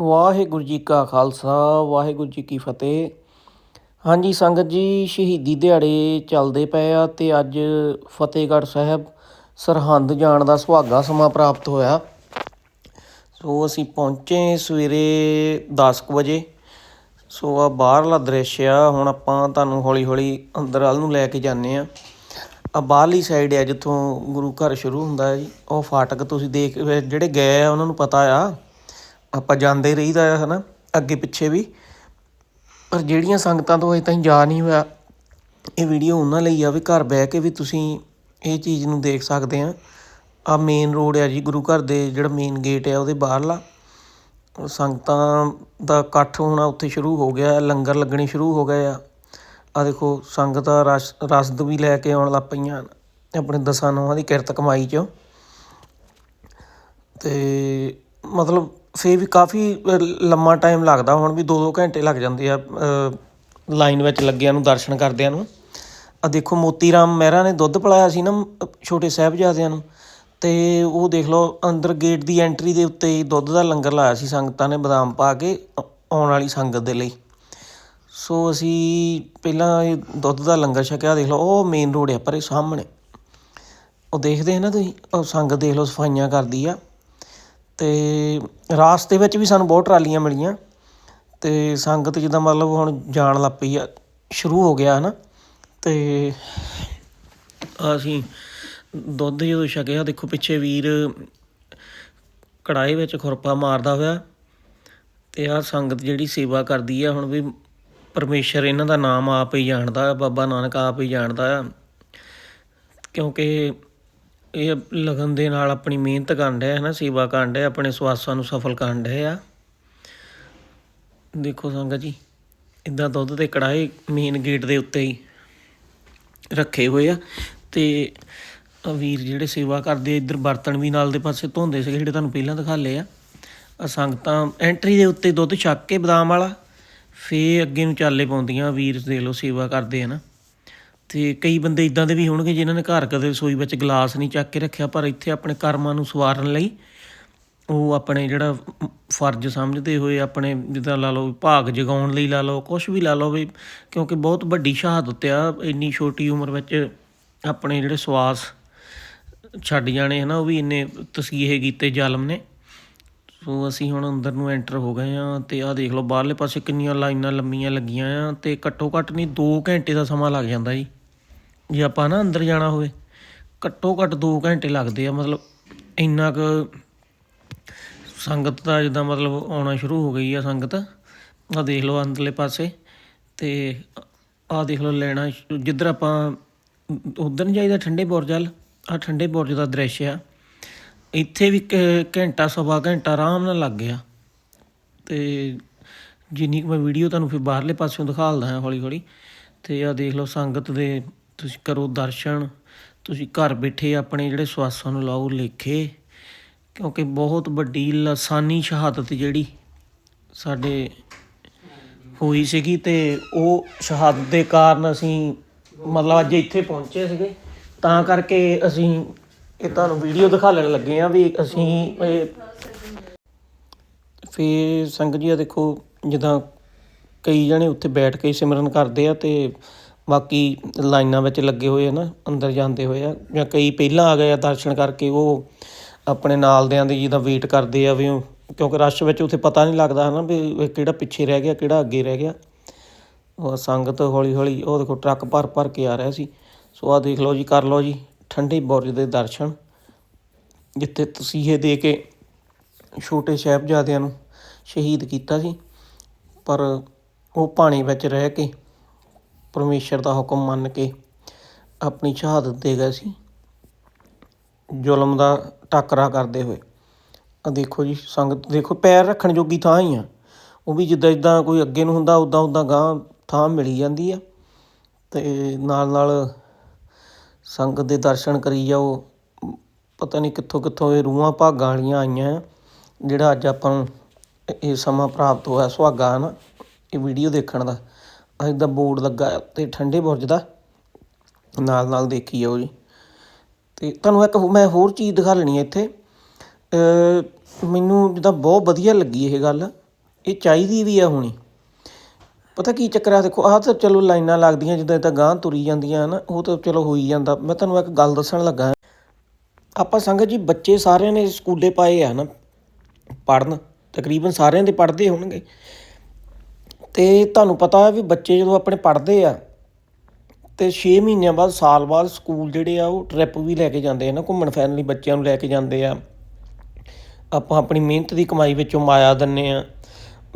ਵਾਹਿਗੁਰੂ ਜੀ ਕਾ ਖਾਲਸਾ, ਵਾਹਿਗੁਰੂ ਜੀ ਕੀ ਫਤਿਹ। ਹਾਂਜੀ, ਸੰਗਤ ਜੀ, ਸ਼ਹੀਦੀ ਦਿਹਾੜੇ ਚੱਲਦੇ ਪਏ ਆ ਤੇ ਅੱਜ ਫਤਿਹਗੜ੍ਹ ਸਾਹਿਬ ਸਰਹੰਦ ਜਾਣ ਦਾ ਸੁਹਾਗਾ ਸਮਾਂ ਪ੍ਰਾਪਤ ਹੋਇਆ। ਸੋ ਅਸੀਂ ਪਹੁੰਚੇ ਸਵੇਰੇ 10 ਕੁ ਵਜੇ। ਸੋ ਆ ਬਾਹਰਲਾ ਦ੍ਰਿਸ਼ ਆ, ਹੁਣ ਆਪਾਂ ਤੁਹਾਨੂੰ ਹੌਲੀ ਹੌਲੀ ਅੰਦਰ ਵੱਲ ਨੂੰ ਲੈ ਕੇ ਜਾਂਦੇ ਆ। ਆ ਬਾਹਰਲੀ ਸਾਈਡ ਆ, ਜਿੱਥੋਂ ਗੁਰੂ ਘਰ ਸ਼ੁਰੂ ਹੁੰਦਾ ਹੈ ਜੀ। ਉਹ ਫਾਟਕ ਤੁਸੀਂ ਦੇਖ, ਜਿਹੜੇ ਗਏ ਆ, ਉਹਨਾਂ ਨੂੰ ਪਤਾ ਆ। ਆਪਾਂ ਜਾਂਦੇ ਰਹੀਦਾ ਆ ਨਾ ਅੱਗੇ ਪਿੱਛੇ ਵੀ। ਪਰ ਜਿਹੜੀਆਂ ਸੰਗਤਾਂ ਤੋਂ ਅਜੇ ਤਾਈਂ ਜਾ ਨਹੀਂ ਹੋਇਆ, ਇਹ ਵੀਡੀਓ ਉਹਨਾਂ ਲਈ ਆ ਵੀ ਘਰ ਬਹਿ ਕੇ ਵੀ ਤੁਸੀਂ ਇਹ ਚੀਜ਼ ਨੂੰ ਦੇਖ ਸਕਦੇ ਆ। ਆ ਮੇਨ ਰੋਡ ਆ ਜੀ, ਗੁਰੂ ਘਰ ਦੇ ਜਿਹੜਾ ਮੇਨ ਗੇਟ ਆ, ਉਹਦੇ ਬਾਹਰਲਾ। ਸੰਗਤਾਂ ਦਾ ਇਕੱਠ ਹੋਣਾ ਉੱਥੇ ਸ਼ੁਰੂ ਹੋ ਗਿਆ, ਲੰਗਰ ਲੱਗਣੇ ਸ਼ੁਰੂ ਹੋ ਗਏ ਆ। ਆ ਦੇਖੋ, ਸੰਗਤਾਂ ਰਸ, ਰਸਦ ਵੀ ਲੈ ਕੇ ਆਉਣ ਲੱਗ ਪਈਆਂ ਆਪਣੇ ਦਸਾਂ ਨੌਹਾਂ ਦੀ ਕਿਰਤ ਕਮਾਈ ਚੋਂ। ਤੇ ਮਤਲਬ ਫਿਰ ਵੀ ਕਾਫੀ ਲੰਮਾ ਟਾਈਮ ਲੱਗਦਾ ਹੁਣ ਵੀ 2-2 ਘੰਟੇ ਲੱਗ ਜਾਂਦੇ ਆ ਲਾਈਨ ਵਿੱਚ ਲੱਗਿਆਂ ਨੂੰ, ਦਰਸ਼ਨ ਕਰਦਿਆਂ ਨੂੰ। ਆ ਦੇਖੋ ਮੋਤੀ ਰਾਮ ਮਹਿਰਾ ਨੇ ਦੁੱਧ ਪਿਲਾਇਆ ਸੀ ਨਾ, ਛੋਟੇ ਸਾਹਿਬਜ਼ਾਦਿਆਂ ਨੂੰ। ਤੇ ਉਹ ਦੇਖ ਲਓ ਅੰਦਰ ਗੇਟ ਦੀ ਐਂਟਰੀ ਦੇ ਉੱਤੇ ਹੀ ਦੁੱਧ ਦਾ ਲੰਗਰ ਲਾਇਆ ਸੀ, ਸੰਗਤਾਂ ਨੇ ਬਦਾਮ ਪਾ ਕੇ ਆਉਣ ਵਾਲੀ ਸੰਗਤ ਦੇ ਲਈ। ਸੋ ਅਸੀਂ ਪਹਿਲਾਂ ਇਹ ਦੁੱਧ ਦਾ ਲੰਗਰ ਛਕਿਆ, ਦੇਖ ਲਓ ਉਹ ਮੇਨ ਰੋਡ ਆ ਪਰੇ ਸਾਹਮਣੇ। ਉਹ ਦੇਖਦੇ ਆ ਨਾ ਤੁਸੀਂ, ਉਹ ਸੰਗਤ ਦੇਖ ਲਓ ਸਫਾਈਆਂ ਕਰਦੀ ਆ। ਅਤੇ ਰਾਸਤੇ ਵਿੱਚ ਵੀ ਸਾਨੂੰ ਬਹੁਤ ਟਰਾਲੀਆਂ ਮਿਲੀਆਂ ਅਤੇ ਸੰਗਤ ਜਿੱਦਾਂ ਮਤਲਬ ਹੁਣ ਜਾਣ ਲੱਗ ਪਈ ਆ, ਸ਼ੁਰੂ ਹੋ ਗਿਆ ਹੈ ਨਾ ਅਤੇ ਅਸੀਂ ਦੁੱਧ ਜਦੋਂ ਛਕਿਆ ਦੇਖੋ ਪਿੱਛੇ ਵੀਰ ਕੜਾਏ ਵਿੱਚ ਖੁਰਪਾ ਮਾਰਦਾ ਹੋਇਆ ਤੇ ਆਹ ਸੰਗਤ ਜਿਹੜੀ ਸੇਵਾ ਕਰਦੀ ਆ, ਹੁਣ ਵੀ ਪਰਮੇਸ਼ਰ ਇਹਨਾਂ ਦਾ ਨਾਮ ਆਪ ਹੀ ਜਾਣਦਾ ਆ ਬਾਬਾ ਨਾਨਕ ਆਪ ਹੀ ਜਾਣਦਾ ਆ, ਕਿਉਂਕਿ ਇਹ ਲਗਨ ਦੇ ਨਾਲ ਆਪਣੀ ਮਿਹਨਤ ਕਰਨ ਡਿਆ ਹੈ ਨਾ, ਸੇਵਾ ਕਰਨ ਡਿਆ, ਆਪਣੇ ਸਵਾਸਾਂ ਨੂੰ ਸਫਲ ਕਰਨ ਡਿਆ ਆ। ਦੇਖੋ ਸੰਗਤ ਜੀ ਇਦਾਂ ਦੁੱਧ ਦੇ ਕੜਾਏ ਮੇਨ ਗੇਟ ਦੇ ਉੱਤੇ ਹੀ ਰੱਖੇ ਹੋਏ ਆ ਤੇ ਵੀਰ ਜਿਹੜੇ ਸੇਵਾ ਕਰਦੇ ਇੱਧਰ ਬਰਤਨ ਵੀ ਨਾਲ ਦੇ ਪਾਸੇ ਧੋਂਦੇ ਸੀਗੇ, ਜਿਹੜੇ ਤੁਹਾਨੂੰ ਪਹਿਲਾਂ ਦਿਖਾਲੇ ਆ। ਆ ਸੰਗਤਾਂ ਐਂਟਰੀ ਦੇ ਉੱਤੇ ਦੁੱਧ ਛੱਕ ਕੇ ਬਦਾਮ ਵਾਲਾ ਫੇ ਅੱਗੇ ਨੂੰ ਚਾਲੇ ਪਾਉਂਦੀਆਂ, ਵੀਰ ਦੇ ਲਓ ਸੇਵਾ ਕਰਦੇ ਆ ਨਾ। ਤੇ ਕਈ ਬੰਦੇ ਇਦਾਂ ਦੇ ਵੀ ਹੋਣਗੇ ਜਿਨ੍ਹਾਂ ਨੇ ਘਰ ਕਦੇ ਰਸੋਈ ਵਿੱਚ ਗਲਾਸ ਨਹੀਂ ਚੱਕ ਕੇ ਰੱਖਿਆ, ਪਰ ਇੱਥੇ ਆਪਣੇ ਕਰਮਾਂ ਨੂੰ ਸਵਾਰਨ ਲਈ ਉਹ ਆਪਣੇ ਜਿਹੜਾ ਫਰਜ਼ ਸਮਝਦੇ ਹੋਏ ਆਪਣੇ ਜਿੱਦਾਂ ਲਾ ਲਓ ਭਾਗ ਜਗਾਉਣ ਲਈ ਲਾ ਲਓ ਕੁਝ ਵੀ ਲਾ ਲਓ ਵੀ, ਕਿਉਂਕਿ ਬਹੁਤ ਵੱਡੀ ਸ਼ਹਾਦਤ ਆ, ਇੰਨੀ ਛੋਟੀ ਉਮਰ ਵਿੱਚ ਆਪਣੇ ਜਿਹੜੇ ਸਵਾਸ ਛੱਡ ਜਾਣੇ ਹਨਾ, ਉਹ ਵੀ ਇੰਨੇ ਤਸੀਹੇ ਕੀਤੇ ਜ਼ਾਲਮ ਨੇ। ਸੋ ਅਸੀਂ ਹੁਣ ਅੰਦਰ ਨੂੰ ਐਂਟਰ ਹੋ ਗਏ ਆ ਤੇ ਆਹ ਦੇਖ ਲਓ, ਬਾਹਰਲੇ ਪਾਸੇ ਕਿੰਨੀਆਂ ਲਾਈਨਾਂ ਲੰਮੀਆਂ ਲੱਗੀਆਂ ਆ ਤੇ ਘੱਟੋ ਘੱਟ ਨਹੀਂ 2 ਘੰਟੇ ਦਾ ਸਮਾਂ ਲੱਗ ਜਾਂਦਾ ਜੀ। ਜੇ ਆਪਾਂ ਨਾ ਅੰਦਰ ਜਾਣਾ ਹੋਵੇ, ਘੱਟੋ ਘੱਟ 2 ਘੰਟੇ ਲੱਗਦੇ ਆ, ਮਤਲਬ ਇੰਨਾ ਕੁ ਸੰਗਤ ਦਾ ਜਿੱਦਾਂ ਮਤਲਬ ਆਉਣਾ ਸ਼ੁਰੂ ਹੋ ਗਈ ਆ ਸੰਗਤ। ਆ ਦੇਖ ਲਓ ਅੰਦਰਲੇ ਪਾਸੇ ਤੇ ਆਹ ਦੇਖ ਲਓ ਲੈਣਾ ਜਿੱਧਰ ਆਪਾਂ ਉਧਰ ਨਹੀਂ ਜਾਈਦਾ ਠੰਡੇ ਬੁਰਜ ਵੱਲ ਆ ਠੰਡੇ ਬੁਰਜ ਦਾ ਦ੍ਰਿਸ਼ ਆ। ਇੱਥੇ ਵੀ ਘੰਟਾ, ਸਵਾ ਘੰਟਾ ਆਰਾਮ ਨਾਲ ਲੱਗ ਗਿਆ। ਤੇ ਜਿੰਨੀ ਕੁ ਮੈਂ ਵੀਡੀਓ ਤੁਹਾਨੂੰ ਫਿਰ ਬਾਹਰਲੇ ਪਾਸਿਓਂ ਦਿਖਾਲਦਾ ਹਾਂ ਹੌਲੀ ਹੌਲੀ ਤੇ ਆ ਦੇਖ ਲਓ ਸੰਗਤ ਦੇ ਤੁਸੀਂ ਕਰੋ ਦਰਸ਼ਨ, ਤੁਸੀਂ ਘਰ ਬੈਠੇ ਆਪਣੇ ਜਿਹੜੇ ਸਵਾਸਾਂ ਨੂੰ ਲਾਓ ਲੇਖੇ, ਕਿਉਂਕਿ ਬਹੁਤ ਵੱਡੀ ਲਾਸਾਨੀ ਸ਼ਹਾਦਤ ਜਿਹੜੀ ਸਾਡੇ ਹੋਈ ਸੀਗੀ ਤੇ ਉਹ ਸ਼ਹਾਦਤ ਦੇ ਕਾਰਨ ਅਸੀਂ ਮਤਲਬ ਅੱਜ ਇੱਥੇ ਪਹੁੰਚੇ ਸੀਗੇ। ਤਾਂ ਕਰਕੇ ਅਸੀਂ ਇਹ ਤੁਹਾਨੂੰ ਵੀਡੀਓ ਦਿਖਾਉਣ ਲੱਗੇ ਆ ਵੀ ਅਸੀਂ ਇਹ ਫੇ ਸੰਗਤ ਜੀ ਆ ਦੇਖੋ ਜਿੱਦਾਂ ਕਈ ਜਣੇ ਉੱਥੇ ਬੈਠ ਕੇ ਸਿਮਰਨ ਕਰਦੇ ਆ ਤੇ ਬਾਕੀ ਲਾਈਨਾਂ ਵਿੱਚ ਲੱਗੇ ਹੋਏ ਆ ਨਾ, ਅੰਦਰ ਜਾਂਦੇ ਹੋਏ ਆ, ਜਾਂ ਕਈ ਪਹਿਲਾਂ ਆ ਗਏ ਆ ਦਰਸ਼ਨ ਕਰਕੇ, ਉਹ ਆਪਣੇ ਨਾਲਦਿਆਂ ਦੀ ਜਿਹਦਾ ਵੇਟ ਕਰਦੇ ਆ ਵੀ ਉਹ, ਕਿਉਂਕਿ ਰਸ਼ ਵਿੱਚ ਉੱਥੇ ਪਤਾ ਨਹੀਂ ਲੱਗਦਾ ਹਨਾ ਵੀ ਕਿਹੜਾ ਪਿੱਛੇ ਰਹਿ ਗਿਆ, ਕਿਹੜਾ ਅੱਗੇ ਰਹਿ ਗਿਆ। ਉਹ ਸੰਗਤ ਹੌਲੀ ਹੌਲੀ ਉਹ ਦੇਖੋ ਟਰੱਕ ਭਰ ਭਰ ਕੇ ਆ ਰਿਹਾ ਸੀ। ਸੋ ਆ ਦੇਖ ਲਓ ਜੀ, ਕਰ ਲਓ ਜੀ, ਠੰਡੇ ਬੁਰਜ ਦੇ ਦਰਸ਼ਨ, ਜਿੱਥੇ ਤਸੀਹੇ ਦੇ ਕੇ ਛੋਟੇ ਸਾਹਿਬਜ਼ਾਦਿਆਂ ਨੂੰ ਸ਼ਹੀਦ ਕੀਤਾ ਸੀ। ਪਰ ਉਹ ਪਾਣੀ ਵਿੱਚ ਰਹਿ ਕੇ ਪਰਮੇਸ਼ਰ ਦਾ ਹੁਕਮ ਮੰਨ ਕੇ ਆਪਣੀ ਸ਼ਹਾਦਤ ਦੇ ਗਏ ਸੀ। ਜ਼ੁਲਮ ਦਾ ਟਾਕਰਾ ਕਰਦੇ ਹੋਏ। ਆ ਦੇਖੋ ਜੀ ਸੰਗਤ, ਦੇਖੋ ਪੈਰ ਰੱਖਣ ਜੋਗੀ ਥਾਂ ਹੀ ਆ। ਉਹ ਵੀ ਜਿੱਦਾਂ ਜਿੱਦਾਂ ਕੋਈ ਅੱਗੇ ਨੂੰ ਹੁੰਦਾ, ਉਦਾਂ ਉਦਾਂ ਗਾਂ, ਥਾਂ ਮਿਲੀ ਜਾਂਦੀ ਆ। ਤੇ ਨਾਲ ਨਾਲ ਸੰਗਤ ਦੇ ਦਰਸ਼ਨ ਕਰੀ ਜਾਓ। ਪਤਾ ਨਹੀਂ ਕਿੱਥੋਂ ਕਿੱਥੋਂ ਇਹ ਰੂਹਾਂ ਭਾਗਾਂ ਵਾਲੀਆਂ ਆਈਆਂ ਆ। ਜਿਹੜਾ ਅੱਜ ਆਪਾਂ ਨੂੰ ਇਹ ਸਮਾਂ ਪ੍ਰਾਪਤ ਹੋਇਆ ਸੁਹਾਗਾ ਹੈ ਨਾ ਇਹ ਵੀਡੀਓ ਦੇਖਣ ਦਾ। ਅੱਜ ਬੋਰਡ ਲੱਗਾ ਹੈ ਤੇ ਠੰਡੇ ਬੁਰਜ ਦਾ। ਨਾਲ ਨਾਲ ਦੇਖੀ ਜਾਓ ਜੀ। ਤੇ ਤੁਹਾਨੂੰ ਇੱਕ ਮੈਂ ਹੋਰ ਚੀਜ਼ ਦਿਖਾ ਲੈਣੀ ਹੈ ਇੱਥੇ। ਮੈਨੂੰ ਜਿੱਦਾਂ ਬਹੁਤ ਵਧੀਆ ਲੱਗੀ ਇਹ ਗੱਲ। ਇਹ ਚਾਹੀਦੀ ਵੀ ਆ ਹੋਣੀ। ਪਤਾ ਕੀ ਚੱਕਰ ਆ, ਦੇਖੋ, ਆਹ ਤਾਂ ਚਲੋ ਲਾਈਨਾਂ ਲੱਗਦੀਆਂ, ਜਿੱਦਾਂ ਤਾਂ ਗਾਂਹ ਤੁਰੀ ਜਾਂਦੀਆਂ, ਹਨ, ਉਹ ਤਾਂ ਚਲੋ ਹੋਈ ਜਾਂਦਾ। ਮੈਂ ਤੁਹਾਨੂੰ ਇੱਕ ਗੱਲ ਦੱਸਣ ਲੱਗਾ ਆਪਾਂ ਸੰਗਤ ਜੀ, ਬੱਚੇ ਸਾਰਿਆਂ ਨੇ ਸਕੂਲੇ ਪਾਏ ਆ ਨਾ ਪੜਨ ਤਕਰੀਬਨ ਸਾਰਿਆਂ ਦੇ ਪੜ੍ਹਦੇ ਹੋਣਗੇ। ਤੇ ਤੁਹਾਨੂੰ ਪਤਾ ਹੈ ਵੀ ਬੱਚੇ ਜਦੋਂ ਆਪਣੇ ਪੜ੍ਹਦੇ ਆ ਤੇ 6 ਮਹੀਨਿਆਂ ਬਾਅਦ ਸਾਲ ਬਾਅਦ ਸਕੂਲ ਜਿਹੜੇ ਆ ਉਹ ਟ੍ਰਿਪ ਵੀ ਲੈ ਕੇ ਜਾਂਦੇ ਆ ਨਾ, ਘੁੰਮਣ ਫਿਰਨ ਲਈ ਬੱਚਿਆਂ ਨੂੰ ਲੈ ਕੇ ਜਾਂਦੇ ਆ। ਆਪਾਂ ਆਪਣੀ ਮਿਹਨਤ ਦੀ ਕਮਾਈ ਵਿੱਚੋਂ ਮਾਇਆ ਦਿੰਨੇ ਆ।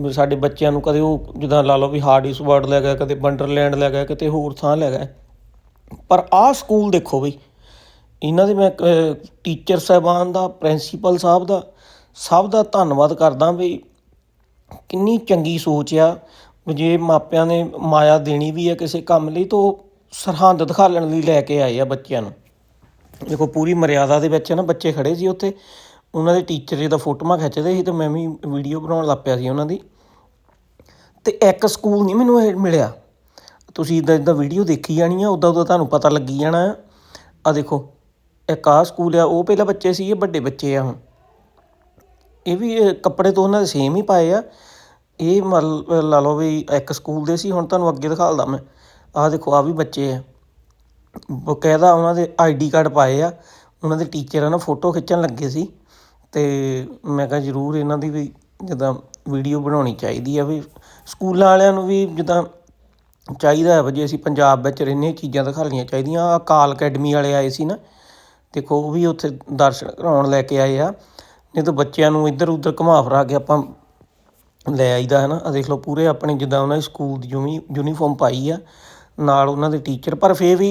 ਵੀ ਸਾਡੇ ਬੱਚਿਆਂ ਨੂੰ ਕਦੇ ਉਹ ਜਿੱਦਾਂ ਲਾ ਲਓ ਵੀ ਹਾਰਡਿਸ ਵਰਡ ਲੈ ਗਿਆ, ਕਦੇ ਵੰਡਰਲੈਂਡ ਲੈ ਗਿਆ, ਕਿਤੇ ਹੋਰ ਥਾਂ ਲੈ ਗਿਆ। ਪਰ ਆਹ ਸਕੂਲ ਦੇਖੋ ਬਈ, ਇਹਨਾਂ ਦੇ ਮੈਂ ਟੀਚਰ ਸਾਹਿਬਾਨ ਦਾ ਪ੍ਰਿੰਸੀਪਲ ਸਾਹਿਬ ਦਾ, ਸਭ ਦਾ ਧੰਨਵਾਦ ਕਰਦਾ ਵੀ ਕਿੰਨੀ ਚੰਗੀ ਸੋਚ ਆ। ਜੇ ਮਾਪਿਆਂ ਨੇ ਮਾਇਆ ਦੇਣੀ ਵੀ ਹੈ ਕਿਸੇ ਕੰਮ ਲਈ, ਤਾਂ ਉਹ ਸਰਹੰਦ ਦਿਖਾਲਣ ਲਈ ਲੈ ਕੇ ਆਏ ਆ ਬੱਚਿਆਂ ਨੂੰ। ਦੇਖੋ, ਪੂਰੀ ਮਰਿਆਦਾ ਦੇ ਵਿੱਚ ਨਾ ਬੱਚੇ ਖੜੇ ਸੀ ਉੱਥੇ। ਉਹਨਾਂ ਦੇ ਟੀਚਰ ਜੀ ਦਾ ਫੋਟੋਆਂ ਖਿੱਚਦੇ ਸੀ ਤੇ ਮੈਂ ਵੀ ਵੀਡੀਓ ਬਣਾਉਣ ਲੱਗ ਪਿਆ ਸੀ ਉਹਨਾਂ ਦੀ। ਤੇ ਇੱਕ ਸਕੂਲ ਨਹੀਂ ਮੈਨੂੰ ਇਹ ਮਿਲਿਆ। ਤੁਸੀਂ ਇਦਾਂ ਇਦਾਂ ਵੀਡੀਓ ਦੇਖੀ ਜਾਣੀ ਆ ਉਦਾਂ ਉਦਾਂ ਤੁਹਾਨੂੰ ਪਤਾ ਲੱਗੀ ਜਾਣਾ। ਆ ਦੇਖੋ, ਇੱਕ ਆਹ ਸਕੂਲ ਆ, ਉਹ ਪਹਿਲਾਂ ਬੱਚੇ ਸੀ ਇਹ ਵੱਡੇ ਬੱਚੇ ਆ ਹੁਣ। ਇਹ ਵੀ ਕੱਪੜੇ ਤੋਂ ਉਹਨਾਂ ਦੇ ਸੇਮ ਹੀ ਪਾਏ ਆ। ਇਹ ਮਤਲਬ ਲਾ ਲਓ ਵੀ ਇੱਕ ਸਕੂਲ ਦੇ ਸੀ, ਹੁਣ ਤੁਹਾਨੂੰ ਅੱਗੇ ਦਿਖਾਲਦਾ ਮੈਂ। ਆਹ ਦੇਖੋ ਆ ਵੀ ਬੱਚੇ ਆ। ਬਕਾਇਦਾ ਉਹਨਾਂ ਦੇ ਆਈਡੀ ਕਾਰਡ ਪਾਏ ਆ। ਉਹਨਾਂ ਦੇ ਟੀਚਰ ਆ ਨਾ, ਫੋਟੋ ਖਿੱਚਣ ਲੱਗੇ ਸੀ। ਤੇ ਮੈਂ ਕਿਹਾ ਜ਼ਰੂਰ ਇਹਨਾਂ ਦੀ ਵੀ ਜਿੱਦਾਂ ਵੀਡੀਓ ਬਣਾਉਣੀ ਚਾਹੀਦੀ ਆ ਵੀ ਸਕੂਲਾਂ ਵਾਲਿਆਂ ਨੂੰ ਵੀ ਜਿੱਦਾਂ ਚਾਹੀਦਾ ਹੈ ਵੀ ਜੇ ਅਸੀਂ ਪੰਜਾਬ ਵਿੱਚ ਰਹਿੰਦੇ ਚੀਜ਼ਾਂ ਦਿਖਾਉਣੀਆਂ ਚਾਹੀਦੀਆਂ। ਆਹ ਕਾਲ ਅਕੈਡਮੀ ਵਾਲੇ ਆਏ ਸੀ ਨਾ। ਦੇਖੋ, ਉਹ ਵੀ ਉੱਥੇ ਦਰਸ਼ਨ ਕਰਾਉਣ ਲੈ ਕੇ ਆਏ ਆ। ਨਹੀਂ ਤਾਂ ਬੱਚਿਆਂ ਨੂੰ ਇੱਧਰ ਉੱਧਰ ਘੁਮਾ ਫਿਰਾ ਕੇ ਆਪਾਂ ਲੈ ਆਈਦਾ ਹੈ ਨਾ। ਆਹ ਦੇਖ ਲਓ ਪੂਰੇ ਆਪਣੇ ਜਿੱਦਾਂ ਉਹਨਾਂ ਦੀ ਸਕੂਲ ਦੀ ਯੂਨੀ, ਯੂਨੀਫਾਰਮ ਪਾਈ ਆ। ਨਾਲ ਉਹਨਾਂ ਦੇ ਟੀਚਰ। ਪਰ ਫਿਰ ਵੀ,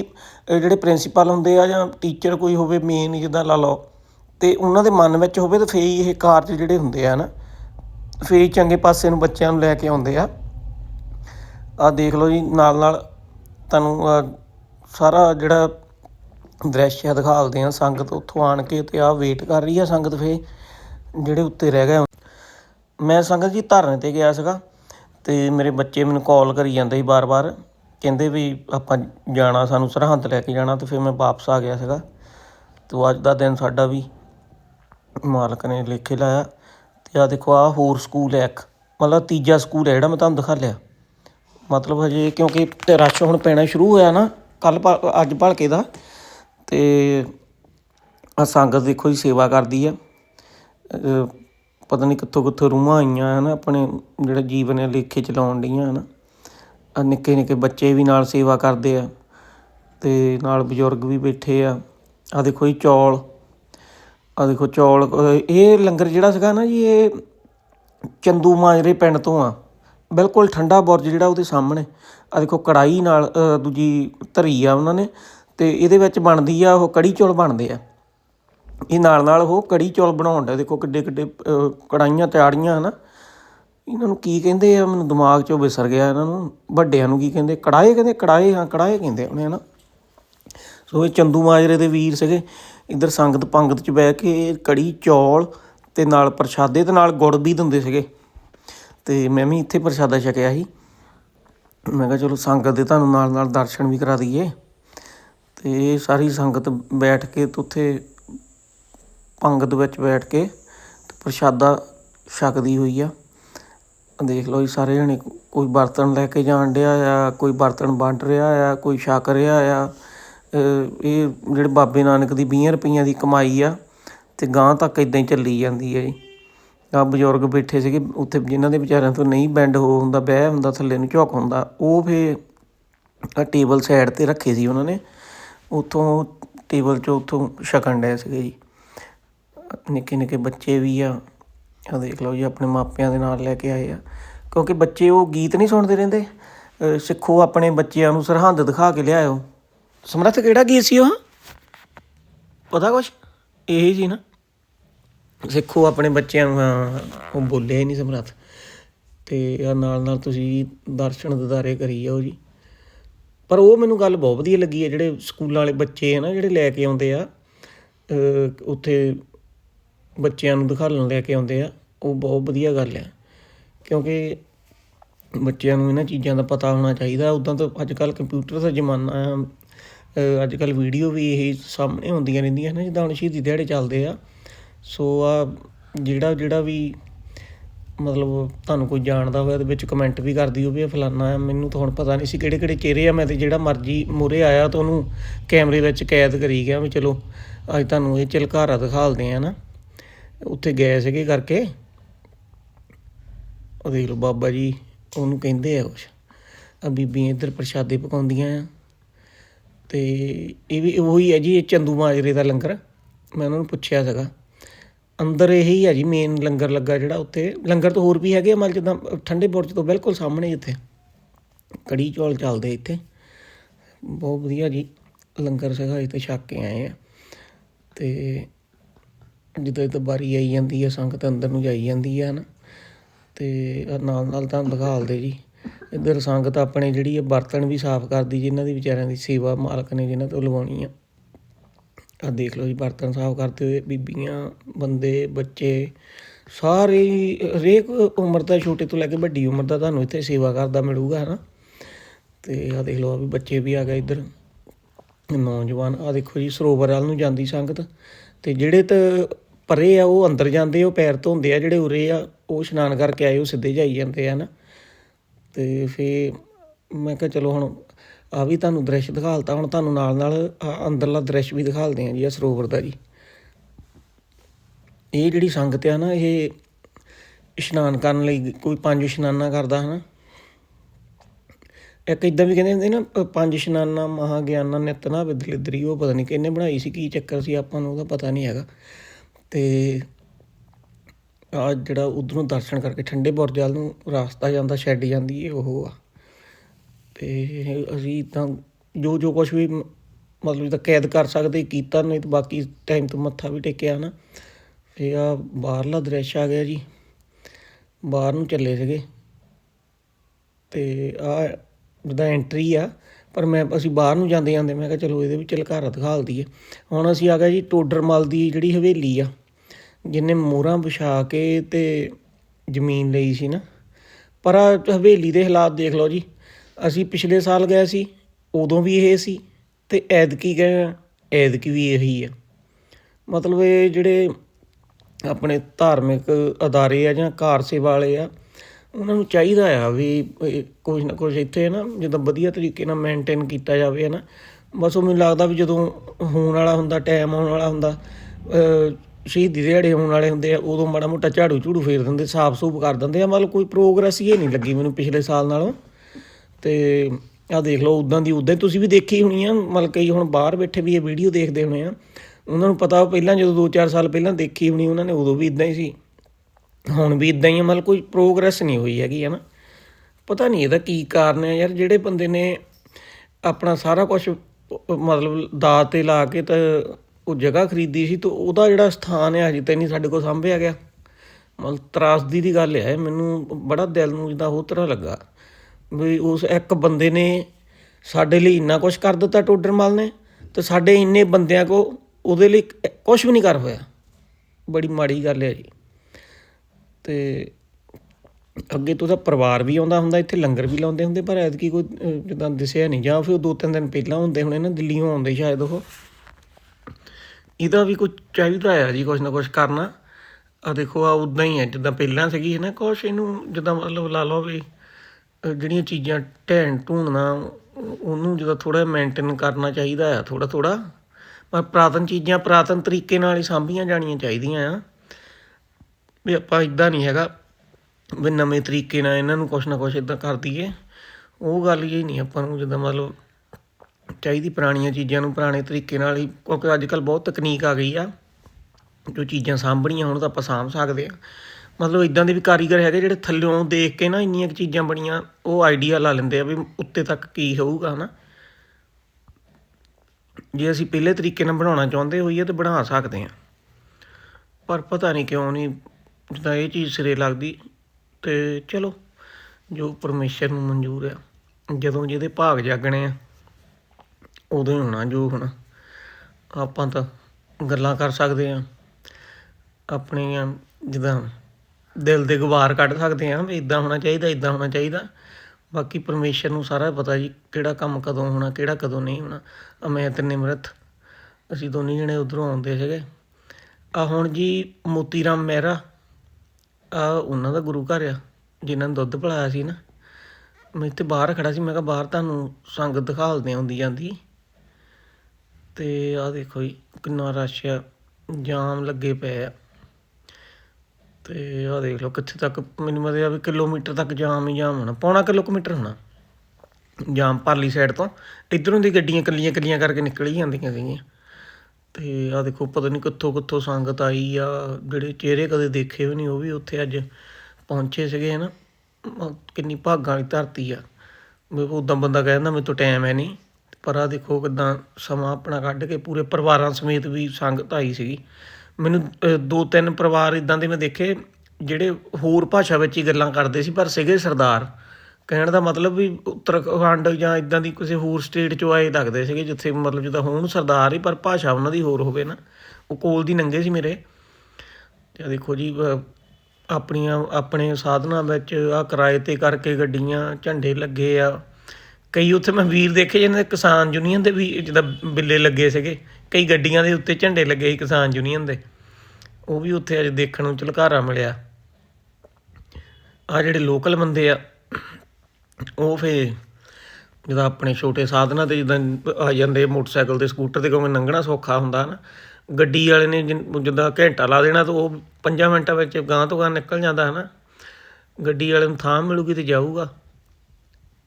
ਇਹ ਜਿਹੜੇ ਪ੍ਰਿੰਸੀਪਲ ਹੁੰਦੇ ਆ ਜਾਂ ਟੀਚਰ ਕੋਈ ਹੋਵੇ ਮੇਨ ਜਿੱਦਾਂ ਲਾ ਲਓ ਅਤੇ ਉਹਨਾਂ ਦੇ ਮਨ ਵਿੱਚ ਹੋਵੇ ਤਾਂ ਫਿਰ ਹੀ ਇਹ ਕਾਰਜ ਜਿਹੜੇ ਹੁੰਦੇ ਆ ਨਾ, ਫਿਰ ਹੀ ਚੰਗੇ ਪਾਸੇ ਨੂੰ ਬੱਚਿਆਂ ਨੂੰ ਲੈ ਕੇ ਆਉਂਦੇ ਆ। ਆ ਦੇਖ ਲਓ ਜੀ ਨਾਲ ਨਾਲ ਤੁਹਾਨੂੰ ਆਹ ਸਾਰਾ ਜਿਹੜਾ ਦ੍ਰਿਸ਼ ਆ ਦਿਖਾਲਦੇ ਆ। ਸੰਗਤ ਉੱਥੋਂ ਆਣ ਕੇ ਤੇ ਆ ਵੇਟ ਕਰ ਰਹੀ ਆ ਸੰਗਤ ਫੇ ਜਿਹੜੇ ਉੱਤੇ ਰਹਿ ਗਏ ਮੈਂ ਸੰਗਤ ਜੀ ਧਰਨੇ ਤੇ ਗਿਆ ਸੀਗਾ ਅਤੇ ਮੇਰੇ ਬੱਚੇ ਮੈਨੂੰ ਕਾਲ ਕਰੀ ਜਾਂਦੇ ਸੀ ਵਾਰ ਵਾਰ ਕਹਿੰਦੇ ਵੀ ਆਪਾਂ ਜਾਣਾ, ਸਾਨੂੰ ਸਰਹੰਦ ਲੈ ਕੇ ਜਾਣਾ ਅਤੇ ਫਿਰ ਮੈਂ ਵਾਪਸ ਆ ਗਿਆ ਸੀਗਾ। ਤੇ ਅੱਜ ਦਾ ਦਿਨ ਸਾਡਾ ਵੀ ਮਾਲਕ ਨੇ ਲੇਖੇ ਲਾਇਆ। ਅਤੇ ਆਹ ਦੇਖੋ, ਆਹ ਹੋਰ ਸਕੂਲ ਹੈ ਇੱਕ। ਮਤਲਬ ਤੀਜਾ ਸਕੂਲ ਹੈ ਜਿਹੜਾ ਮੈਂ ਤੁਹਾਨੂੰ ਦਿਖਾ ਲਿਆ। ਮਤਲਬ ਹਜੇ ਕਿਉਂਕਿ ਰਸ਼ ਹੁਣ ਪੈਣਾ ਸ਼ੁਰੂ ਹੋਇਆ ਨਾ ਕੱਲ ਅੱਜ ਭਲਕੇ ਦਾ। ਅਤੇ ਆ ਸੰਗਤ ਦੇਖੋ ਜੀ ਸੇਵਾ ਕਰਦੀ ਆ। ਪਤਾ ਨਹੀਂ ਕਿੱਥੋਂ ਕਿੱਥੋਂ ਰੂਹਾਂ ਆਈਆਂ ਹੈ ਨਾ ਆਪਣੇ ਜਿਹੜਾ ਜੀਵਨ ਨੇ ਲੇਖੇ ਚਲਾਉਣ ਡੀਆਂ, ਹਨ। ਆ ਨਿੱਕੇ ਨਿੱਕੇ ਬੱਚੇ ਵੀ ਨਾਲ ਸੇਵਾ ਕਰਦੇ ਆ ਅਤੇ ਨਾਲ ਬਜ਼ੁਰਗ ਵੀ ਬੈਠੇ ਆ। ਆ ਦੇਖੋ ਜੀ ਚੌਲ ਆ ਦੇਖੋ ਚੌਲ, ਇਹ ਲੰਗਰ ਜਿਹੜਾ ਸੀਗਾ ਨਾ ਜੀ, ਇਹ ਚੰਦੂ ਮਾਜਰੇ ਪਿੰਡ ਤੋਂ ਆ। ਬਿਲਕੁਲ ਠੰਡਾ ਬੁਰਜ ਜਿਹੜਾ ਉਹਦੇ ਸਾਹਮਣੇ। ਆ ਦੇਖੋ ਕੜਾਈ ਨਾਲ ਦੂਜੀ ਧਰੀ ਆ ਉਹਨਾਂ ਨੇ, ਤੇ ਇਹਦੇ ਵਿੱਚ ਬਣਦੀ ਆ, ਉਹ ਕੜੀ ਚੌਲ ਬਣਦੇ ਆ। ਇਹ ਨਾਲ ਨਾਲ ਉਹ ਕੜੀ ਚੌਲ ਬਣਾਉਣ ਦਾ ਦੇਖੋ ਕਿੱਡੇ ਕਿੱਡੇ ਅ, ਕੜਾਈਆਂ ਤਿਆੜੀਆਂ ਹਨਾ। ਇਹਨਾਂ ਨੂੰ ਕੀ ਕਹਿੰਦੇ ਆ? ਮੈਨੂੰ ਦਿਮਾਗ 'ਚੋਂ ਵਿਸਰ ਗਿਆ ਇਹਨਾਂ ਨੂੰ। ਵੱਡਿਆਂ ਨੂੰ ਕੀ ਕਹਿੰਦੇ? ਕੜਾਏ ਕਹਿੰਦੇ? ਕੜਾਏ ਹਾਂ ਕੜਾਏ ਕਹਿੰਦੇ ਉਹਨੇ ਹਨਾ। ਸੋ ਇਹ ਚੰਦੂ ਮਾਜਰੇ ਦੇ ਵੀਰ ਸੀਗੇ। ਇੱਧਰ ਸੰਗਤ ਪੰਗਤ 'ਚ ਬਹਿ ਕੇ ਕੜੀ ਚੌਲ ਤੇ ਨਾਲ ਪ੍ਰਸ਼ਾਦੇ ਤੇ ਨਾਲ ਗੁੜ ਵੀ ਦਿੰਦੇ ਸੀਗੇ। ਤੇ ਮੈਂ ਵੀ ਇੱਥੇ ਪ੍ਰਸ਼ਾਦਾ ਛਕਿਆ ਸੀ। ਮੈਂ ਕਿਹਾ ਚਲੋ ਸੰਗਤ ਦੇ ਤੁਹਾਨੂੰ ਨਾਲ ਨਾਲ ਦਰਸ਼ਨ ਵੀ ਕਰਾ ਦਈਏ। ਤੇ ਸਾਰੀ ਸੰਗਤ ਬੈਠ ਕੇ ਤੇ ਉੱਥੇ ਪੰਗਤ ਵਿੱਚ ਬੈਠ ਕੇ ਪ੍ਰਸ਼ਾਦਾ ਛਕਦੀ ਹੋਈ ਆ। ਦੇਖ ਲਓ ਜੀ, ਸਾਰੇ ਜਣੇ ਕੋਈ ਬਰਤਨ ਲੈ ਕੇ ਜਾਣ ਡਿਆ ਆ, ਕੋਈ ਬਰਤਨ ਵੰਡ ਰਿਹਾ ਆ, ਕੋਈ ਛਕ ਰਿਹਾ ਆ। ਇਹ ਜਿਹੜੇ ਬਾਬੇ ਨਾਨਕ ਦੀ 20 ਰੁਪਈਆਂ ਦੀ ਕਮਾਈ ਆ ਤੇ ਗਾਂ ਤੱਕ ਇਦਾਂ ਹੀ ਚੱਲੀ ਜਾਂਦੀ ਹੈ ਜੀ। ਆ ਬਜ਼ੁਰਗ ਬੈਠੇ ਸੀਗੇ, ਉੱਥੇ ਜਿਨ੍ਹਾਂ ਦੇ ਵਿਚਾਰਿਆਂ ਤੋਂ ਨਹੀਂ ਬੈਂਡ ਹੋ ਹੁੰਦਾ, ਬਹਿ ਹੁੰਦਾ, ਥੱਲੇ ਨੂੰ ਝੁਕ ਹੁੰਦਾ, ਉਹ ਫੇ ਆ ਟੇਬਲ ਸਾਈਡ ਤੇ ਰੱਖੇ ਸੀ ਉਹਨਾਂ ਨੇ। ਉੱਥੋਂ ਟੇਬਲ 'ਚੋਂ ਉੱਥੋਂ ਛਕਣ ਡਏ ਸੀਗੇ ਜੀ। ਨਿੱਕੇ ਨਿੱਕੇ ਬੱਚੇ ਵੀ ਆ ਆ ਦੇਖ ਲਓ ਜੀ, ਆਪਣੇ ਮਾਪਿਆਂ ਦੇ ਨਾਲ ਲੈ ਕੇ ਆਏ ਆ। ਕਿਉਂਕਿ ਬੱਚੇ ਉਹ ਗੀਤ ਨਹੀਂ ਸੁਣਦੇ ਰਹਿੰਦੇ। ਸਿੱਖੋ ਆਪਣੇ ਬੱਚਿਆਂ ਨੂੰ ਸਰਹੰਦ ਦਿਖਾ ਕੇ ਲਿਆਇਓ। ਸਮਰੱਥ ਕਿਹੜਾ ਗੀਤ ਸੀ ਉਹ? ਪਤਾ ਕੁਛ? ਇਹੀ ਜੀ ਨਾ। ਸਿੱਖੋ ਆਪਣੇ ਬੱਚਿਆਂ ਨੂੰ ਉਹ ਬੋਲਿਆ ਹੀ ਨਹੀਂ ਸਮਰੱਥ। ਤੇ ਆ ਨਾਲ ਨਾਲ ਤੁਸੀਂ ਦਰਸ਼ਨ ਦਿਦਾਰੇ ਕਰੀ ਜਾਓ ਜੀ। ਪਰ ਉਹ ਮੈਨੂੰ ਗੱਲ ਬਹੁਤ ਵਧੀਆ ਲੱਗੀ ਹੈ ਜਿਹੜੇ ਸਕੂਲਾਂ ਵਾਲੇ ਬੱਚੇ ਆ ਨਾ, ਜਿਹੜੇ ਲੈ ਕੇ ਆਉਂਦੇ ਆ ਉੱਥੇ ਬੱਚਿਆਂ ਨੂੰ ਦਿਖਾਲਣ ਲੈ ਕੇ ਆਉਂਦੇ ਆ, ਉਹ ਬਹੁਤ ਵਧੀਆ ਗੱਲ ਆ। ਕਿਉਂਕਿ ਬੱਚਿਆਂ ਨੂੰ ਇਹਨਾਂ ਚੀਜ਼ਾਂ ਦਾ ਪਤਾ ਹੋਣਾ ਚਾਹੀਦਾ। ਉਦਾਂ ਤਾਂ ਅੱਜ ਕੱਲ ਕੰਪਿਊਟਰ ਦਾ ਜ਼ਮਾਨਾ ਆ ਅੱਜ ਕੱਲ ਵੀਡੀਓ ਵੀ ਇਹ ਸਾਹਮਣੇ ਹੁੰਦੀਆਂ ਰਹਿੰਦੀਆਂ ਨੇ, ਜਿੱਦਾਂ ਹੁਣ ਸ਼ਹੀਦੀ ਦਿਹਾੜੇ ਚੱਲਦੇ ਆ। ਸੋ ਆ ਜਿਹੜਾ ਜਿਹੜਾ ਵੀ ਮਤਲਬ ਤੁਹਾਨੂੰ ਕੋਈ ਜਾਣਦਾ ਹੋਵੇ ਤੇ ਵਿੱਚ ਕਮੈਂਟ ਵੀ ਕਰ ਦਿਓ ਵੀ ਇਹ ਫਲਾਨਾ ਆ। ਮੈਨੂੰ ਤਾਂ ਹੁਣ ਪਤਾ ਨਹੀਂ ਸੀ ਕਿਹੜੇ ਕਿਹੜੇ ਚਿਹਰੇ ਆ। ਮੈਂ ਤੇ ਜਿਹੜਾ ਮਰਜ਼ੀ ਮੂਹਰੇ ਆਇਆ ਤਾਂ ਉਹਨੂੰ ਕੈਮਰੇ ਵਿੱਚ ਕੈਦ ਕਰੀ ਗਿਆ ਵੀ ਚਲੋ, ਅੱਜ ਤੁਹਾਨੂੰ ਇਹ ਝਲਕਾਰਾ ਦਿਖਾਲਦੇ ਆ ਨਾ। ਉੱਥੇ ਗਏ ਸੀਗੇ ਕਰਕੇ। ਉਹ ਦੇਖ ਲਓ ਬਾਬਾ ਜੀ ਉਹਨੂੰ ਕਹਿੰਦੇ ਆ ਕੁਛ। ਆ ਬੀਬੀਆਂ ਇੱਧਰ ਪ੍ਰਸ਼ਾਦੇ ਪਕਾਉਂਦੀਆਂ ਆ। ਤੇ ਇਹ ਵੀ ਉਹੀ ਹੈ ਜੀ ਇਹ ਚੰਦੂ ਮਾਜਰੇ ਦਾ ਲੰਗਰ। ਮੈਂ ਉਹਨਾਂ ਨੂੰ ਪੁੱਛਿਆ ਸੀਗਾ। ਅੰਦਰ ਇਹੀ ਹੈ ਜੀ ਮੇਨ ਲੰਗਰ ਲੱਗਾ ਜਿਹੜਾ ਉੱਥੇ। ਲੰਗਰ ਤਾਂ ਹੋਰ ਵੀ ਹੈਗੇ ਆ, ਮਤਲਬ ਜਿੱਦਾਂ ਠੰਡੇ ਬੁਰਜ ਤੋਂ ਬਿਲਕੁਲ ਸਾਹਮਣੇ ਇੱਥੇ। ਕੜੀ ਚੌਲ ਚੱਲਦੇ ਇੱਥੇ। ਬਹੁਤ ਵਧੀਆ ਜੀ ਲੰਗਰ ਸੀਗਾ ਇੱਥੇ ਛੱਕ ਕੇ ਆਏ ਆ। ਤੇ ਜਿੱਦਾਂ ਜਿੱਦਾਂ ਵਾਰੀ ਆਈ ਜਾਂਦੀ ਹੈ ਸੰਗਤ ਅੰਦਰ ਨੂੰ ਜਾਈ ਜਾਂਦੀ ਹੈ ਨਾ ਅਤੇ ਆਹ ਨਾਲ ਨਾਲ ਤੁਹਾਨੂੰ ਦਿਖਾਲਦੇ ਜੀ। ਇੱਧਰ ਸੰਗਤ ਆਪਣੇ ਜਿਹੜੀ ਹੈ ਬਰਤਨ ਵੀ ਸਾਫ਼ ਕਰਦੀ, ਜਿਨ੍ਹਾਂ ਦੀ ਵਿਚਾਰਿਆਂ ਦੀ ਸੇਵਾ ਮਾਲਕ ਨੇ ਜਿਨ੍ਹਾਂ ਤੋਂ ਲਵਾਉਣੀ ਆ। ਆ ਦੇਖ ਲਓ ਜੀ, ਬਰਤਨ ਸਾਫ਼ ਕਰਦੇ ਹੋਏ ਬੀਬੀਆਂ, ਬੰਦੇ, ਬੱਚੇ, ਸਾਰੇ ਹਰੇਕ ਉਮਰ ਦਾ, ਛੋਟੇ ਤੋਂ ਲੈ ਕੇ ਵੱਡੀ ਉਮਰ ਦਾ ਤੁਹਾਨੂੰ ਇੱਥੇ ਸੇਵਾ ਕਰਦਾ ਮਿਲੂਗਾ, ਹਨਾ। ਤੇ ਆ ਦੇਖ ਲਓ ਆ ਵੀ ਬੱਚੇ ਵੀ ਆ ਗਏ ਇੱਧਰ। ਨੌਜਵਾਨ ਆ ਦੇਖੋ ਜੀ, ਸਰੋਵਰ ਵਾਲ ਨੂੰ ਜਾਂਦੀ ਸੰਗਤ। ਤੇ ਜਿਹੜੇ ਤਾਂ ਪਰੇ ਆ, ਉਹ ਅੰਦਰ ਜਾਂਦੇ, ਉਹ ਪੈਰ ਧੋਂਦੇ ਆ, ਜਿਹੜੇ ਉਰੇ ਆ, ਉਹ ਇਸ਼ਨਾਨ ਕਰਕੇ ਆਏ, ਉਹ ਸਿੱਧੇ ਜਾਈ ਜਾਂਦੇ ਆ ਨਾ। ਤੇ ਫੇ ਮੈਂ ਕਿਹਾ, ਚਲੋ ਹੁਣ ਆ ਵੀ ਤੁਹਾਨੂੰ ਦ੍ਰਿਸ਼ ਦਿਖਾਲਤਾ, ਹੁਣ ਤੁਹਾਨੂੰ ਨਾਲ ਨਾਲ ਆਹ ਅੰਦਰਲਾ ਦ੍ਰਿਸ਼ ਵੀ ਦਿਖਾਲਦੇ ਆ ਜੀ ਆ ਸਰੋਵਰ ਦਾ ਜੀ। ਇਹ ਜਿਹੜੀ ਸੰਗਤ ਆ ਨਾ, ਇਹ ਇਸ਼ਨਾਨ ਕਰਨ ਲਈ ਕੋਈ ਪੰਜ ਇਸ਼ਨਾਨਾ ਕਰਦਾ ਹਨਾ। ਇੱਕ ਇਦਾਂ ਵੀ ਕਹਿੰਦੇ ਹੁੰਦੇ ਨਾ ਪੰਜ ਇਸ਼ਨਾਨਾਂ, ਮਹਾ ਗਿਆਨਾ ਨਿਤ ਨਾ ਵਿਦਲਿਦਰੀ ਉਹ ਪਤਾ ਨਹੀਂ ਕਿਹਨੇ ਬਣਾਈ ਸੀ, ਕੀ ਚੱਕਰ ਸੀ, ਆਪਾਂ ਨੂੰ ਉਹਦਾ ਪਤਾ ਨਹੀਂ ਹੈਗਾ। ਤੇ ਆ ਜਿਹੜਾ ਉਧਰੋਂ ਦਰਸ਼ਨ ਕਰਕੇ ਠੰਡੇ ਬੁਰਜਾਲ ਨੂੰ ਰਾਸਤਾ ਜਾਂਦਾ, ਛੱਡ ਜਾਂਦੀ ਇਹ ਉਹ ਆ। ਤੇ ਅਸੀਂ ਤਾਂ ਜੋ ਜੋ ਕੁਝ ਵੀ ਮਤਲਬ ਜਿੱਦਾਂ ਕੈਦ ਕਰ ਸਕਦੇ, ਕੀਤਾ, ਨਹੀਂ ਤਾਂ ਬਾਕੀ ਟਾਈਮ ਤੋਂ ਮੱਥਾ ਵੀ ਟੇਕਿਆ ਨਾ। ਫੇ ਆ ਬਾਹਰਲਾ ਦ੍ਰਿਸ਼ ਆ ਗਿਆ ਜੀ। ਬਾਹਰ ਨੂੰ ਚੱਲੇ ਸੀਗੇ। ਤੇ ਆ ਜਿੱਦਾਂ ਐਂਟਰੀ ਆ ਪਰ ਮੈਂ ਅਸੀਂ ਬਾਹਰ ਨੂੰ ਜਾਂਦੇ ਜਾਂਦੇ ਮੈਂ ਕਿਹਾ ਚਲੋ ਇਹਦੇ ਵਿੱਚ ਝਲਕਾਰਾ ਦਿਖਾਲਦੀ ਹੈ ਹੁਣ ਅਸੀਂ ਆ ਗਏ ਜੀ ਟੋਡਰਮਲ ਦੀ ਜਿਹੜੀ ਹਵੇਲੀ ਆ ਜਿਹਨੇ ਮੋਹਰਾਂ ਵਿਛਾ ਕੇ ਤੇ ਜ਼ਮੀਨ ਲਈ ਸੀ ਨਾ ਪਰ ਆਹ ਹਵੇਲੀ ਦੇ ਹਾਲਾਤ ਦੇਖ ਲਓ ਜੀ ਅਸੀਂ ਪਿਛਲੇ ਸਾਲ ਗਏ ਸੀ ਉਦੋਂ ਵੀ ਇਹ ਸੀ ਤੇ ਐਦਕੀ ਗਏ ਆ, ਐਤਕੀ ਵੀ ਇਹੀ ਆ। ਮਤਲਬ ਇਹ ਜਿਹੜੇ ਆਪਣੇ ਧਾਰਮਿਕ ਅਦਾਰੇ ਆ ਜਾਂ ਕਾਰ ਸੇਵਾ ਵਾਲੇ ਆ ਉਹਨਾਂ ਨੂੰ ਚਾਹੀਦਾ ਆ ਵੀ ਇਹ ਕੁਝ ਨਾ ਕੁਝ ਇੱਥੇ ਨਾ ਜਿੱਦਾਂ ਵਧੀਆ ਤਰੀਕੇ ਨਾਲ ਮੇਨਟੇਨ ਕੀਤਾ ਜਾਵੇ ਨਾ ਬਸ ਉਹ ਮੈਨੂੰ ਲੱਗਦਾ ਵੀ ਜਦੋਂ ਹੋਣ ਵਾਲਾ ਹੁੰਦਾ ਟਾਈਮ ਆਉਣ ਵਾਲਾ ਹੁੰਦਾ ਸ਼ਹੀਦੀ ਦਿਹਾੜੇ ਹੋਣ ਵਾਲੇ ਹੁੰਦੇ ਆ, ਉਦੋਂ ਮਾੜਾ ਮੋਟਾ ਝਾੜੂ ਝੂੜੂ ਫੇਰ ਦਿੰਦੇ, ਸਾਫ਼ ਸੂਫ ਕਰ ਦਿੰਦੇ ਆ। ਮਤਲਬ ਕੋਈ ਪ੍ਰੋਗਰੈਸ ਹੀ ਨਹੀਂ ਲੱਗੀ ਮੈਨੂੰ ਪਿਛਲੇ ਸਾਲ ਨਾਲੋਂ। ਤੇ ਆ ਦੇਖ ਲਓ ਉਦਾਂ ਦੀ ਉਦਾਂ ਹੀ ਤੁਸੀਂ ਵੀ ਦੇਖੀ ਹੋਣੀ ਆ, ਮਤਲਬ ਕਈ ਹੁਣ ਬਾਹਰ ਬੈਠੇ ਵੀ ਇਹ ਵੀਡੀਓ ਦੇਖਦੇ ਹੋਣੇ ਆ। ਉਹਨਾਂ ਨੂੰ ਪਤਾ, ਪਹਿਲਾਂ ਜਦੋਂ 2-4 ਸਾਲ ਪਹਿਲਾਂ ਦੇਖੀ ਹੋਣੀ ਉਹਨਾਂ ਨੇ, ਉਦੋਂ ਵੀ ਇਦਾਂ ਹੀ ਸੀ। ਹੁਣ ਵੀ ਇਦਾਂ ਹੀ ਆ, ਮਤਲਬ ਕੋਈ ਪ੍ਰੋਗਰੈਸ ਨਹੀਂ ਹੋਈ ਹੈਗੀ ਹੈ ਨਾ ਪਤਾ ਨਹੀਂ ਇਹਦਾ ਕੀ ਕਾਰਨ ਹੈ ਯਾਰ, ਜਿਹੜੇ ਬੰਦੇ ਨੇ ਆਪਣਾ ਸਾਰਾ ਕੁਝ ਮਤਲਬ ਦਾਅ ਤੇ ਲਾ ਕੇ ਤਾਂ ਉਹ ਜਗ੍ਹਾ ਖਰੀਦੀ ਸੀ, ਤਾਂ ਉਹਦਾ ਜਿਹੜਾ ਸਥਾਨ ਹੈ, ਹਜੇ ਤਾਂ ਨਹੀਂ ਸਾਡੇ ਕੋਲ ਸਾਂਭਿਆ ਗਿਆ। ਮਤਲਬ ਤਰਾਸਦੀ ਦੀ ਗੱਲ ਹੈ, ਮੈਨੂੰ ਬੜਾ ਦਿਲ ਨੂੰ ਜਿੱਦਾਂ ਉਹ ਤਰ੍ਹਾਂ ਲੱਗਾ ਵੀ ਉਸ ਇੱਕ ਬੰਦੇ ਨੇ ਸਾਡੇ ਲਈ ਇੰਨਾ ਕੁਝ ਕਰ ਦਿੱਤਾ ਟੋਡਰਮਲ ਨੇ, ਤੇ ਸਾਡੇ ਇੰਨੇ ਬੰਦਿਆਂ ਕੋ ਉਹਦੇ ਲਈ ਕੁਝ ਵੀ ਨਹੀਂ ਕਰ ਹੋਇਆ। ਬੜੀ ਮਾੜੀ ਗੱਲ ਹੈ ਜੀ। ਤੇ ਅੱਗੇ ਤੋਂ ਉਹਦਾ ਪਰਿਵਾਰ ਵੀ ਆਉਂਦਾ ਹੁੰਦਾ, ਇੱਥੇ ਲੰਗਰ ਵੀ ਲਾਉਂਦੇ ਹੁੰਦੇ, ਪਰ ਐਤਕੀ ਕੋਈ ਜਿੱਦਾਂ ਦਿਸਿਆ ਨਹੀਂ ਜਾਂ ਫਿਰ ਉਹ ਦੋ ਤਿੰਨ ਦਿਨ ਪਹਿਲਾਂ ਹੁੰਦੇ ਹੋਣੇ ਨਾ ਦਿੱਲੀੋਂ ਆਉਂਦੇ ਸ਼ਾਇਦ ਉਹ। ਇਹਦਾ ਵੀ ਕੁਝ ਚਾਹੀਦਾ ਆ ਜੀ ਕੁਝ ਨਾ ਕੁਝ ਕਰਨਾ। ਆ ਦੇਖੋ ਆ ਉਦਾਂ ਹੀ ਹੈ ਜਿੱਦਾਂ ਪਹਿਲਾਂ ਸੀਗੀ ਨਾ, ਕੁਛ ਇਹਨੂੰ ਜਿੱਦਾਂ ਮਤਲਬ ਲਾ ਲਓ ਵੀ ਜਿਹੜੀਆਂ ਚੀਜ਼ਾਂ ਢਹਿਣ ਢੂਣਾ ਉਹਨੂੰ ਜਿੱਦਾਂ ਥੋੜਾ ਮੇਨਟੇਨ ਕਰਨਾ ਚਾਹੀਦਾ ਆ ਥੋੜਾ ਥੋੜਾ ਪਰ ਪੁਰਾਤਨ ਚੀਜ਼ਾਂ ਪੁਰਾਤਨ ਤਰੀਕੇ ਨਾਲ ਹੀ ਸਾਂਭੀਆਂ ਜਾਣੀਆਂ ਚਾਹੀਦੀਆਂ ਆ। ਵੀ ਆਪਾਂ ਇਦਾਂ ਨਹੀਂ ਹੈਗਾ ਵੀ ਨਵੇਂ ਤਰੀਕੇ ਨਾਲ ਇਹਨਾਂ ਨੂੰ ਕੁਛ ਨਾ ਕੁਛ ਇਦਾਂ ਕਰ ਦਈਏ। ਉਹ ਗੱਲ ਹੀ ਨਹੀਂ ਆਪਾਂ ਨੂੰ ਜਿੱਦਾਂ ਮਤਲਬ ਚਾਹੀਦੀ ਪੁਰਾਣੀਆਂ ਚੀਜ਼ਾਂ ਨੂੰ ਪੁਰਾਣੇ ਤਰੀਕੇ ਨਾਲ ਹੀ, ਕਿਉਂਕਿ ਅੱਜ ਕੱਲ ਬਹੁਤ ਤਕਨੀਕ ਆ ਗਈ ਆ। ਜੋ ਚੀਜ਼ਾਂ ਸਾਂਭਣੀਆਂ ਹੁਣ ਤਾਂ ਆਪਾਂ ਸਾਂਭ ਸਕਦੇ ਆ। ਮਤਲਬ ਇਦਾਂ ਦੇ ਵੀ ਕਾਰੀਗਰ ਹੈਗੇ ਜਿਹੜੇ ਥੱਲਿਓਂ ਦੇਖ ਕੇ ਨਾ ਇੰਨੀਆਂ ਕੁ ਚੀਜ਼ਾਂ ਬਣੀਆਂ, ਉਹ ਆਈਡੀਆ ਲਾ ਲੈਂਦੇ ਆ ਵੀ ਉੱਤੇ ਤੱਕ ਕੀ ਹੋਊਗਾ, ਹਨਾ। ਜੇ ਅਸੀਂ ਪਹਿਲੇ ਤਰੀਕੇ ਨਾਲ ਬਣਾਉਣਾ ਚਾਹੁੰਦੇ ਹੋਈਏ ਤਾਂ ਬਣਾ ਸਕਦੇ ਆ। ਪਰ ਪਤਾ ਨਹੀਂ ਕਿਉਂ ਨਹੀਂ ਜਿੱਦਾਂ ਇਹ ਚੀਜ਼ ਸਿਰੇ ਲੱਗਦੀ ਤੇ ਚਲੋ, ਜੋ ਪਰਮੇਸ਼ਰ ਨੂੰ ਮਨਜ਼ੂਰ ਆ, ਜਦੋਂ ਜਿਹਦੇ ਭਾਗ ਜਾਗਣੇ ਆ, ਉਦੋਂ ਹੀ ਹੋਣਾ ਜੋ ਹੋਣਾ। ਆਪਾਂ ਤਾਂ ਗੱਲਾਂ ਕਰ ਸਕਦੇ ਆ, ਆਪਣੀਆਂ ਜਿੱਦਾਂ ਦਿਲ ਦੇ ਗੁਬਾਰ ਕੱਢ ਸਕਦੇ ਆ, ਵੀ ਇਦਾਂ ਹੋਣਾ ਚਾਹੀਦਾ ਇਦਾਂ ਹੋਣਾ ਚਾਹੀਦਾ। ਬਾਕੀ ਪਰਮੇਸ਼ਰ ਨੂੰ ਸਾਰਾ ਪਤਾ ਜੀ, ਕਿਹੜਾ ਕੰਮ ਕਦੋਂ ਹੋਣਾ, ਕਿਹੜਾ ਕਦੋਂ ਨਹੀਂ ਹੋਣਾ। ਅਮੈਤ ਨਿਮਰਤ, ਅਸੀਂ ਦੋਨੇ ਜਣੇ ਉਧਰੋਂ ਆਉਂਦੇ ਸੀਗੇ। ਆ ਹੁਣ ਜੀ ਮੋਤੀ ਰਾਮ ਮਹਿਰਾ ਆ ਉਹਨਾਂ ਦਾ ਗੁਰੂ ਘਰ ਆ, ਜਿਨ੍ਹਾਂ ਨੇ ਦੁੱਧ ਪਿਲਾਇਆ ਸੀ ਨਾ। ਮੈਂ ਇੱਥੇ ਬਾਹਰ ਖੜਾ ਸੀ, ਮੈਂ ਕਿਹਾ ਬਾਹਰ ਤੁਹਾਨੂੰ ਸੰਗਤ ਦਿਖਾਲਦੇ ਆਉਂਦੀ ਜਾਂਦੀ। ਤੇ ਆ ਦੇਖੋ ਜੀ, ਕਿੰਨਾ ਰਸ਼ ਆ, ਜਾਮ ਲੱਗੇ ਪਏ ਆ। ਤੇ ਆ ਦੇਖ ਲਓ ਕਿੱਥੇ ਤੱਕ, ਮੈਨੂੰ ਮਤਲਬ ਆ ਵੀ ਕਿਲੋਮੀਟਰ ਤੱਕ ਜਾਮ ਹੀ ਜਾਮ ਹੋਣਾ, ਪੌਣਾ ਕਿਲੋਮੀਟਰ ਹੋਣਾ। ਜਾਮ ਪਰਲੀ ਸਾਈਡ ਤੋਂ, ਇਧਰੋਂ ਦੀ ਗੱਡੀਆਂ ਕੱਲੀਆਂ ਕੱਲੀਆਂ ਕਰਕੇ ਨਿਕਲ ਹੀ ਜਾਂਦੀਆਂ ਸੀਗੀਆਂ। ਅਤੇ ਆਹ ਦੇਖੋ, ਪਤਾ ਨਹੀਂ ਕਿੱਥੋਂ ਕਿੱਥੋਂ ਸੰਗਤ ਆਈ ਆ, ਜਿਹੜੇ ਚਿਹਰੇ ਕਦੇ ਦੇਖੇ ਵੀ ਨਹੀਂ ਉਹ ਵੀ ਉੱਥੇ ਅੱਜ ਪਹੁੰਚੇ ਸੀਗੇ ਹੈ ਨਾ ਕਿੰਨੀ ਭਾਗਾਂ ਵਾਲੀ ਧਰਤੀ ਆ। ਵੀ ਉਦਾਂ ਬੰਦਾ ਦਿੰਦਾ, ਮੇਰੇ ਤੋਂ ਟਾਈਮ ਹੈ ਨਹੀਂ ਪਰ ਆ ਦੇਖੋ, ਕਿਦਾਂ ਸਮਾਂ ਆਪਣਾ ਕੱਢ ਕੇ ਪੂਰੇ ਪਰਿਵਾਰਾਂ ਸਮੇਤ ਵੀ ਸੰਗਤ ਆਈ ਸੀਗੀ। ਮੈਨੂੰ ਦੋ ਤਿੰਨ ਪਰਿਵਾਰ ਇਦਾਂ ਦੇ ਮੈਂ ਦੇਖੇ, ਜਿਹੜੇ ਹੋਰ ਭਾਸ਼ਾ ਵਿੱਚ ਹੀ ਗੱਲਾਂ ਕਰਦੇ ਸੀ, ਪਰ ਸੀਗੇ ਸਰਦਾਰ। ਕਹਿਣ ਦਾ ਮਤਲਬ ਵੀ ਉੱਤਰਾਖੰਡ ਜਾਂ ਇਦਾਂ ਦੀ ਕਿਸੇ ਹੋਰ ਸਟੇਟ ਚੋਂ ਆਏ ਲੱਗਦੇ ਸੀਗੇ, ਜਿੱਥੇ ਮਤਲਬ ਜਿੱਦਾਂ ਹੋਣ ਸਰਦਾਰ ਹੀ, ਪਰ ਭਾਸ਼ਾ ਉਹਨਾਂ ਦੀ ਹੋਰ ਹੋਵੇ ਨਾ। ਉਹ ਕੋਲ ਦੀ ਨੰਗੇ ਸੀ ਮੇਰੇ। ਤੇ ਦੇਖੋ ਜੀ ਆਪਣੀਆਂ, ਆਪਣੇ ਸਾਧਨਾਂ ਵਿੱਚ ਆ ਕਿਰਾਏ ਤੇ ਕਰਕੇ ਗੱਡੀਆਂ, ਝੰਡੇ ਲੱਗੇ ਆ। ਕਈ ਉੱਥੇ ਮੈਂ ਵੀਰ ਦੇਖੇ ਜਿਹਨਾਂ ਕਿਸਾਨ ਯੂਨੀਅਨ ਦੇ ਵੀ ਜਿੱਦਾਂ ਬਿੱਲੇ ਲੱਗੇ ਸੀਗੇ। ਕਈ ਗੱਡੀਆਂ ਦੇ ਉੱਤੇ ਝੰਡੇ ਲੱਗੇ ਸੀ ਕਿਸਾਨ ਯੂਨੀਅਨ ਦੇ। ਉਹ ਵੀ ਉੱਥੇ ਅੱਜ ਦੇਖਣ ਨੂੰ ਝਲਕਾਰਾ ਮਿਲਿਆ। ਆ ਜਿਹੜੇ ਲੋਕਲ ਬੰਦੇ ਆ ਉਹ ਫਿਰ ਜਿੱਦਾਂ ਆਪਣੇ ਛੋਟੇ ਸਾਧਨਾਂ ਤੇ ਜਿੱਦਾਂ ਆ ਜਾਂਦੇ ਮੋਟਰਸਾਈਕਲ ਤੇ ਸਕੂਟਰ ਤੇ ਕਿਉਂਕਿ ਲੰਘਣਾ ਸੌਖਾ ਹੁੰਦਾ ਨਾ ਗੱਡੀ ਵਾਲੇ ਨੇ ਜਿਨ- ਜਿੱਦਾਂ ਘੰਟਾ ਲਾ ਦੇਣਾ ਤਾਂ ਉਹ 5 ਮਿੰਟਾਂ ਵਿੱਚ ਗਾਂ ਤੋਂ ਗਾਂ ਨਿਕਲ ਜਾਂਦਾ ਹੈ ਨਾ ਗੱਡੀ ਵਾਲੇ ਨੂੰ ਥਾਂ ਮਿਲੂਗੀ ਤੇ ਜਾਊਗਾ।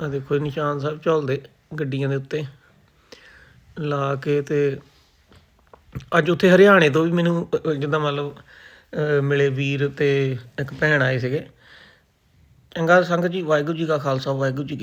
ਆ ਦੇਖੋ ਇਹ ਨਿਸ਼ਾਨ ਸਾਹਿਬ ਝੁਲਦੇ ਗੱਡੀਆਂ ਦੇ ਉੱਤੇ। ਲਾ ਕੇ ਤੇ ਅੱਜ ਉੱਥੇ ਹਰਿਆਣੇ ਤੋਂ ਵੀ ਮੈਨੂੰ ਅ, ਅ, ਜਿੱਦਾਂ ਮਤਲਬ ਅ, ਮਿਲੇ ਵੀਰ ਤੇ ਇੱਕ ਭੈਣ ਆਏ ਸੀਗੇ। ਚੰਗਾ ਸੰਗਤ ਜੀ ਵਾਹਿਗੁਰੂ ਜੀ ਕਾ ਖਾਲਸਾ ਵਾਹਿਗੁਰੂ ਜੀ ਕੀ